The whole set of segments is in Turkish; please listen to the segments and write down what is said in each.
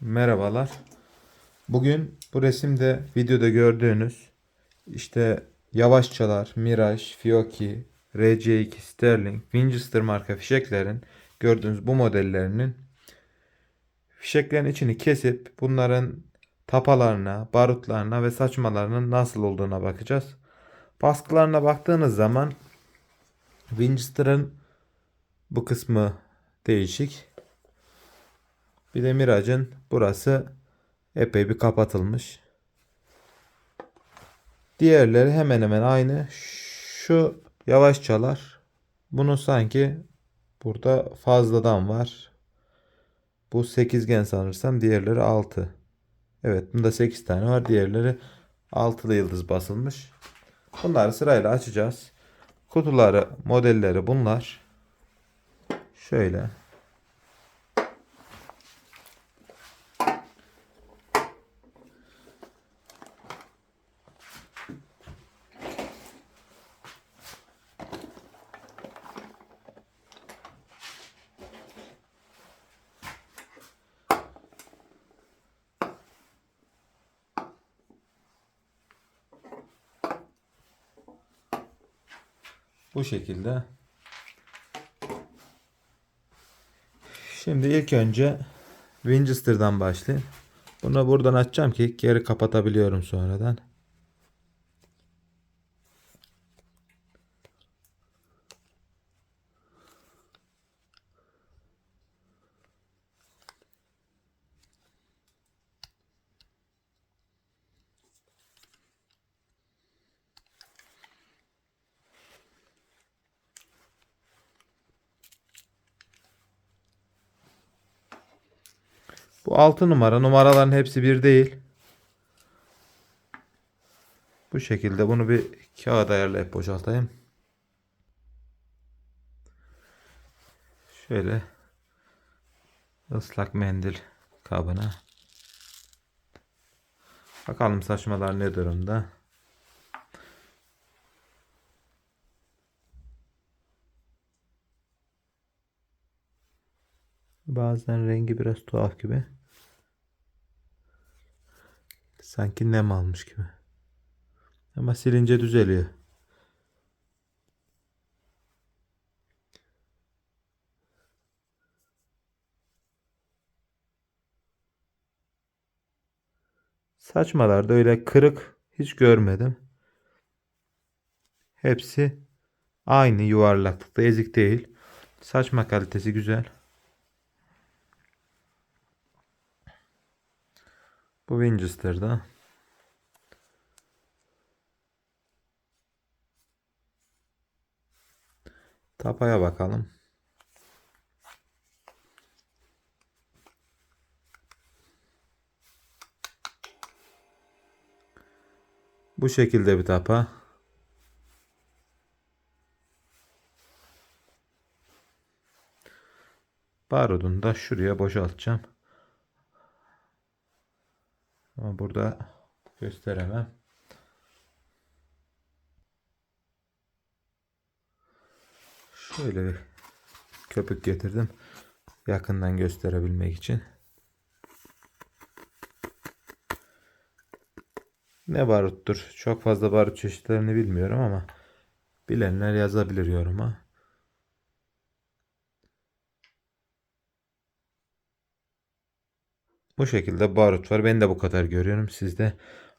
Merhabalar. Bugün bu resimde videoda gördüğünüz işte yavaşçalar, Mirage, Fiocchi, RC2, Sterling, Winchester marka fişeklerin gördüğünüz bu modellerinin fişeklerin içini kesip bunların tapalarına, barutlarına ve saçmalarının nasıl olduğuna bakacağız. Baskılarına baktığınız zaman Winchester'ın bu kısmı değişik. Bir de Mirage'ın burası epey bir kapatılmış. Diğerleri hemen hemen aynı. Şu yavaşçalar. Bunu sanki burada fazladan var. Bu sekizgen sanırsam. Diğerleri 6. Evet bunda 8 tane var. Diğerleri altılı yıldız basılmış. Bunları sırayla açacağız. Kutuları, modelleri bunlar. Şöyle. Bu şekilde. Şimdi ilk önce Winchester'dan başlayayım. Bunu buradan açacağım ki geri kapatabiliyorum sonradan. Bu 6 numara. Numaraların hepsi bir değil. Bu şekilde bunu bir kağıt ayarlayıp boşaltayım. Şöyle ıslak mendil kabına. Bakalım saçmalar ne durumda. Bazen rengi biraz tuhaf gibi. Sanki nem almış gibi. Ama silince düzeliyor. Saçmalarda öyle kırık hiç görmedim. Hepsi aynı yuvarlaklıkta ezik değil. Saçma kalitesi güzel. Bu Winchester'da. Tapaya bakalım. Bu şekilde bir tapa. Barudunu da şuraya boşaltacağım. Ama burada gösteremem. Şöyle bir köpük getirdim. Yakından gösterebilmek için. Ne baruttur? Çok fazla barut çeşitlerini bilmiyorum ama bilenler yazabilir yoruma. Bu şekilde barut var. Ben de bu kadar görüyorum. Siz de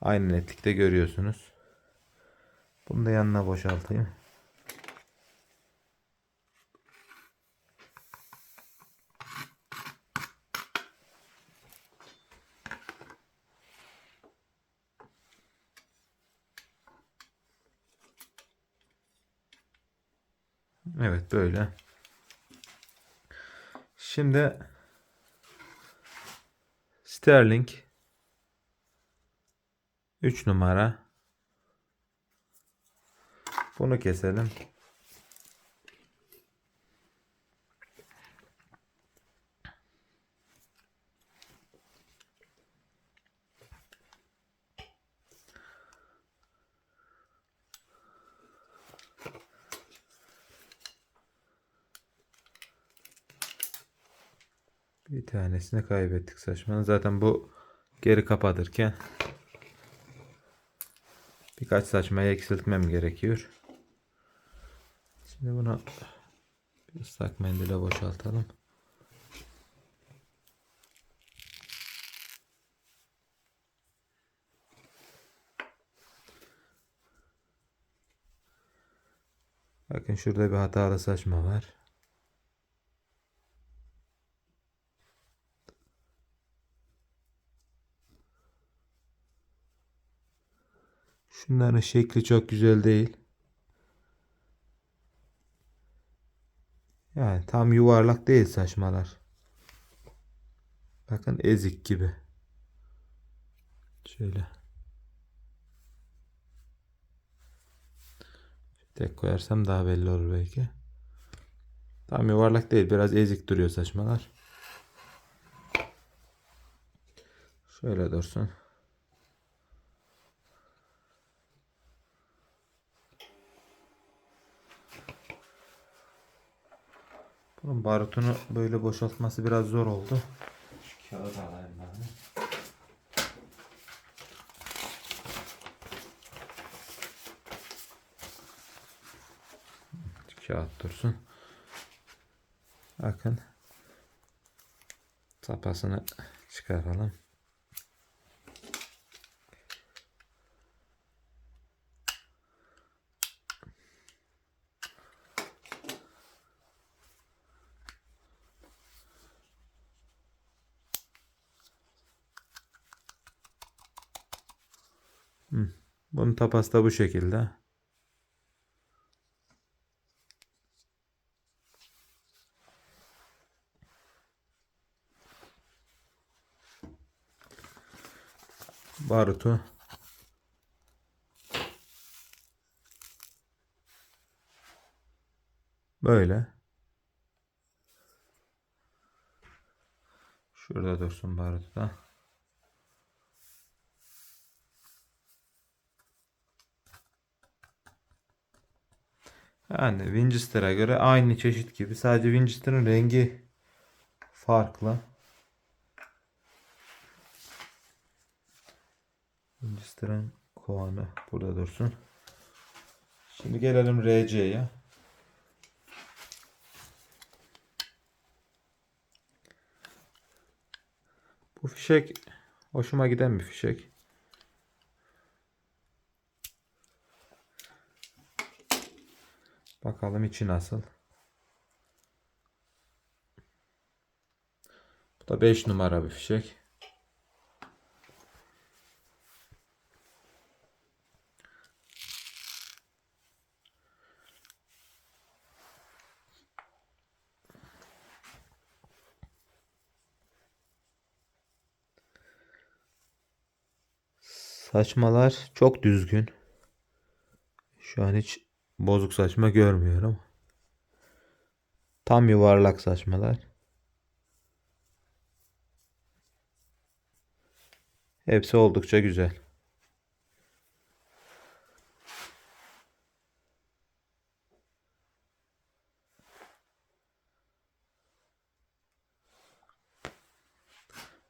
aynı netlikte görüyorsunuz. Bunu da yanına boşaltayım. Evet böyle. Şimdi Sterling 3 numara. Bunu keselim. Tanesini kaybettik saçmanın. Zaten bu geri kapatırken birkaç saçmayı eksiltmem gerekiyor. Şimdi bir ıslak mendile boşaltalım. Bakın şurada bir hatalı saçma var. Şunların şekli çok güzel değil. Yani tam yuvarlak değil saçmalar. Bakın ezik gibi. Şöyle. Tek koyarsam daha belli olur belki. Tam yuvarlak değil. Biraz ezik duruyor saçmalar. Şöyle dursun. Bunun barutunu böyle boşaltması biraz zor oldu. Şu kağıdı alayım ben. Kağıt dursun. Bakın. Tapasını çıkaralım. Tapası da bu şekilde. Barutu böyle. Şurada dursun barutu da. Yani Winchester'a göre aynı çeşit gibi. Sadece Winchester'ın rengi farklı. Winchester'ın kovanı burada dursun. Şimdi gelelim RC'ye. Bu fişek hoşuma giden bir fişek. Bakalım içi nasıl. Bu da 5 numara bir fişek. Saçmalar çok düzgün. Şu an hiç bozuk saçma görmüyorum. Tam yuvarlak saçmalar. Hepsi oldukça güzel.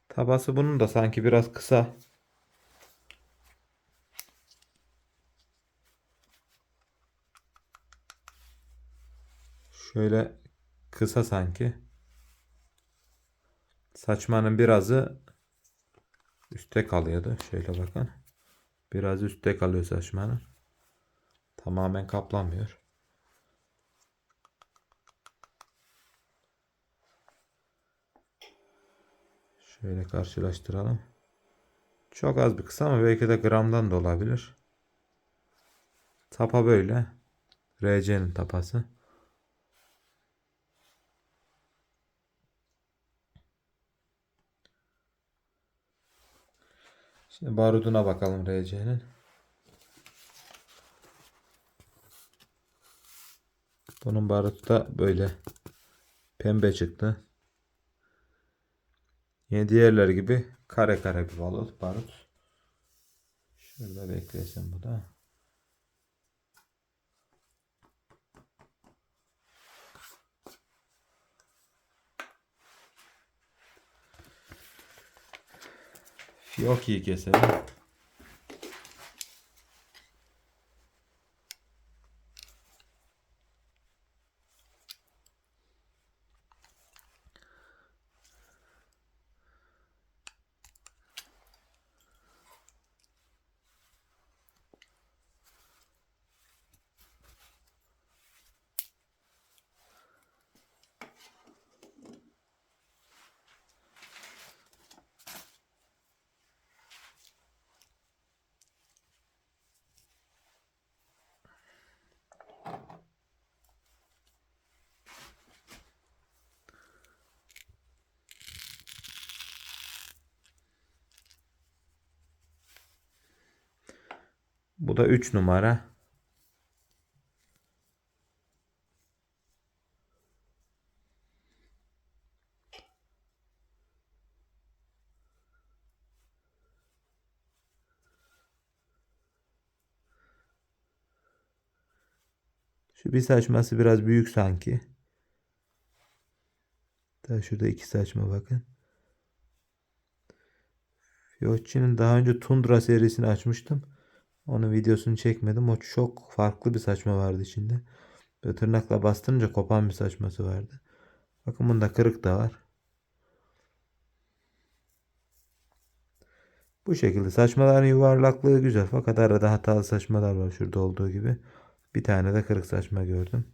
Tabası bunun da sanki biraz kısa. Şöyle kısa sanki. Saçmanın birazı üstte kalıyordu. Şöyle bakın. Biraz üstte kalıyor saçmanın. Tamamen kaplamıyor. Şöyle karşılaştıralım. Çok az bir kısa ama belki de gramdan da olabilir. Tapa böyle. RC'nin tapası. Şimdi baruduna bakalım RC'nin. Bunun barutu da böyle pembe çıktı. Yine diğerler gibi kare kare bir barut. barut. Şurada beklesin bu da. Yok iyi keselim. Bu da 3 numara. Şu bir saçması biraz büyük sanki. Daha şurada iki saçma bakın. Fiyotçi'nin daha önce Tundra serisini açmıştım. Onun videosunu çekmedim. O çok farklı bir saçma vardı içinde. Böyle tırnakla bastırınca kopan bir saçması vardı. Bakın bunda kırık da var. Bu şekilde saçmaların yuvarlaklığı güzel. Fakat arada hatalı saçmalar var şurada olduğu gibi. Bir tane de kırık saçma gördüm.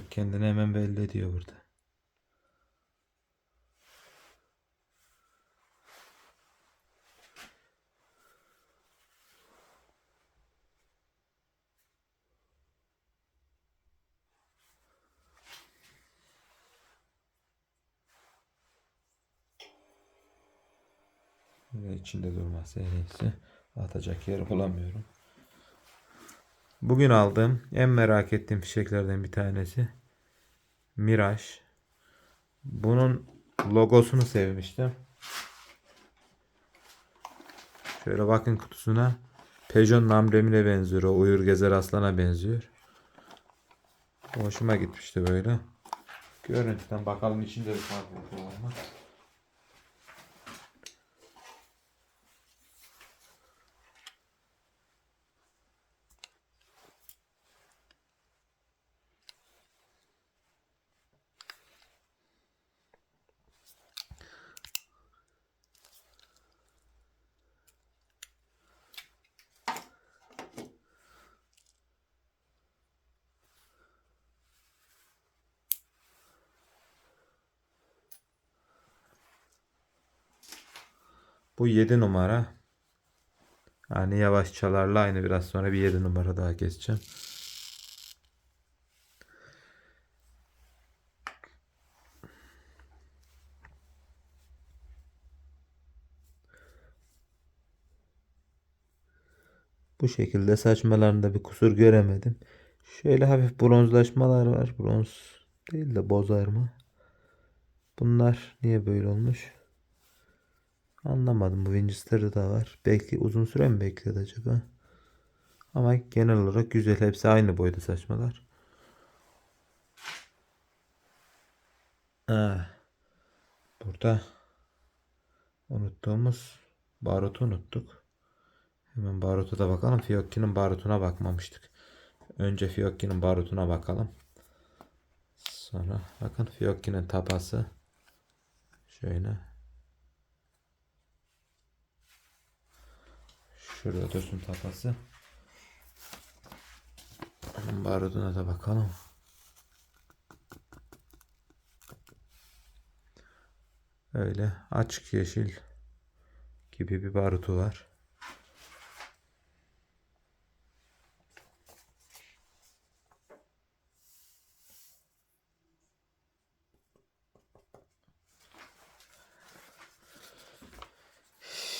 Kırık kendini hemen belli ediyor burada. Ve içinde durması en iyisi. Atacak yer bulamıyorum. Bugün aldığım en merak ettiğim fişeklerden bir tanesi. Mirage. Bunun logosunu sevmiştim. Şöyle bakın kutusuna. Peugeot'un amblemine benziyor. O uyur gezer aslana benziyor. Hoşuma gitmişti böyle. Görüntüden bakalım içinde bir farklılık var mı? Bu 7 numara. Yani yavaş çalarla aynı biraz sonra bir 7 numara daha keseceğim. Bu şekilde saçmalarında bir kusur göremedim. Şöyle hafif bronzlaşmalar var. Bronz değil de bozarma. Bunlar niye böyle olmuş? Anlamadım. Bu Winchester'da da var. Belki uzun süre mi bekledi acaba? Ama genel olarak güzel. Hepsi aynı boyda saçmalar. Ha. Burada unuttuğumuz barutu unuttuk. Hemen baruta da bakalım. Fiocchi'nin barutuna bakmamıştık. Önce Fiocchi'nin barutuna bakalım. Sonra bakın Fiocchi'nin tapası. Şöyle. Şurada dursun tapası. Onun barutuna da bakalım. Öyle açık yeşil gibi bir barutu var.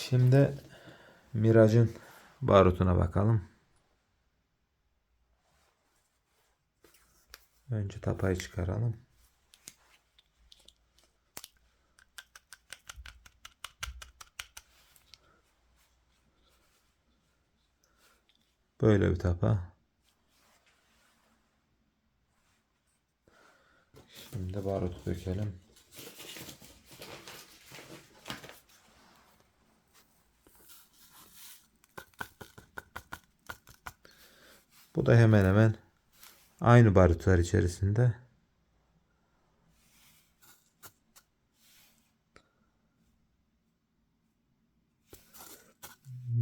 Şimdi Mirac'ın barutuna bakalım. Önce tapayı çıkaralım. Böyle bir tapa. Şimdi barut dökelim. Bu da hemen hemen aynı barutlar içerisinde.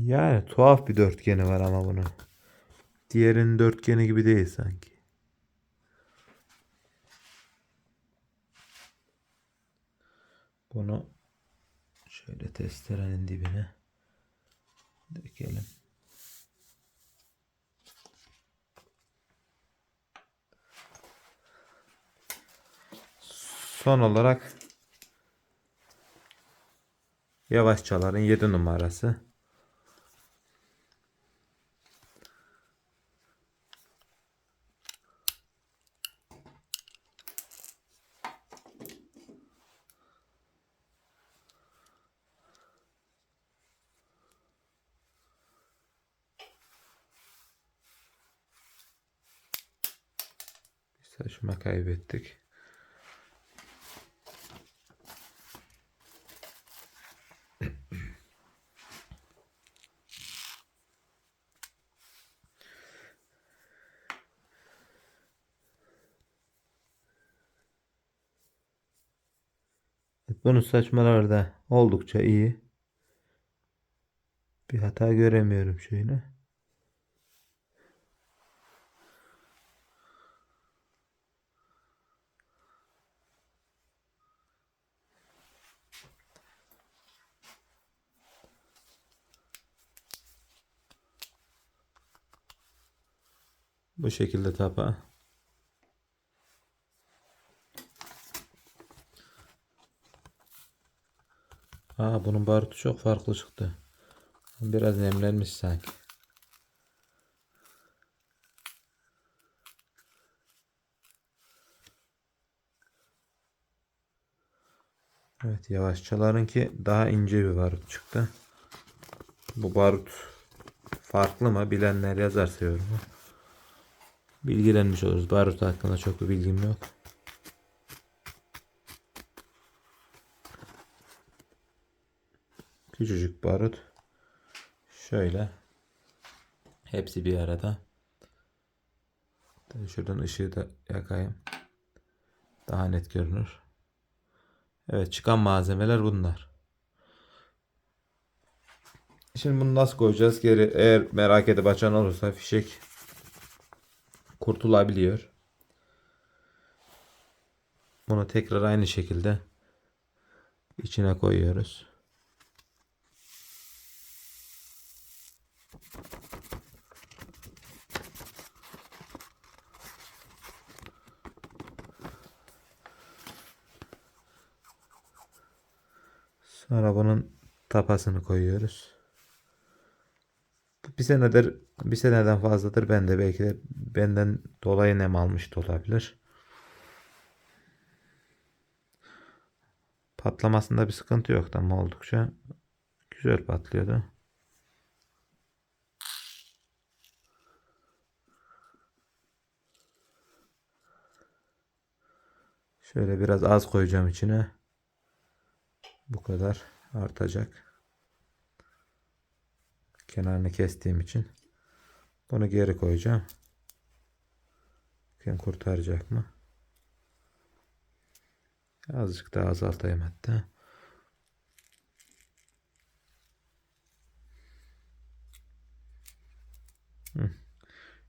Yani tuhaf bir dörtgeni var ama bunun. Diğerinin dörtgeni gibi değil sanki. Bunu şöyle testerenin dibine dökelim. Son olarak Yavaşçaların 7 numarası. Saçma kaybettik. Bunun saçmaları da oldukça iyi. Bir hata göremiyorum şöyle. Bu şekilde tapa. Aa bunun barutu çok farklı çıktı. Biraz nemlenmiş sanki. Evet yavaşçalarınki daha ince bir barut çıktı. Bu barut farklı mı bilenler yazarsa yorumu. Bilgilenmiş oluruz. Barut hakkında çok bir bilgim yok. Küçücük barut. Şöyle. Hepsi bir arada. Şuradan ışığı da yakayım. Daha net görünür. Evet çıkan malzemeler bunlar. Şimdi bunu nasıl koyacağız? Geri eğer merak edip açan olursa fişek kurtulabiliyor. Bunu tekrar aynı şekilde içine koyuyoruz. Sonra bunun tapasını koyuyoruz. Bir senedir bir seneden fazladır ben de belki de benden dolayı nem almış da olabilir. Patlamasında bir sıkıntı yoktu ama oldukça güzel patlıyordu. Şöyle biraz az koyacağım içine. Bu kadar artacak. Kenarını kestiğim için. Bunu geri koyacağım. Bakın kurtaracak mı? Azıcık daha azaltayım hatta.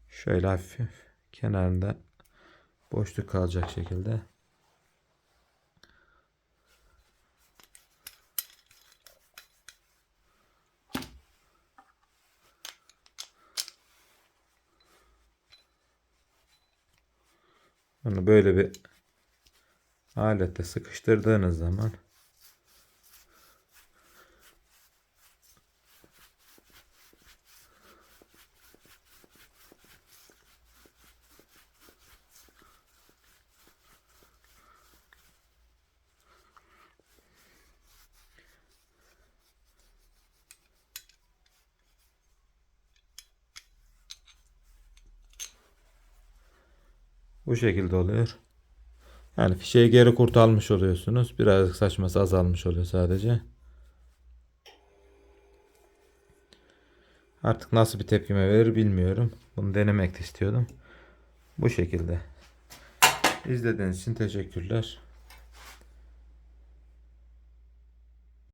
Şöyle hafif kenarında boşluk kalacak şekilde Bunu böyle bir alette sıkıştırdığınız zaman Bu şekilde oluyor. Yani fişeyi geri kurtarmış oluyorsunuz. Birazcık saçması azalmış oluyor sadece. Artık nasıl bir tepkime verir bilmiyorum. Bunu denemek de istiyordum. Bu şekilde. İzlediğiniz için teşekkürler.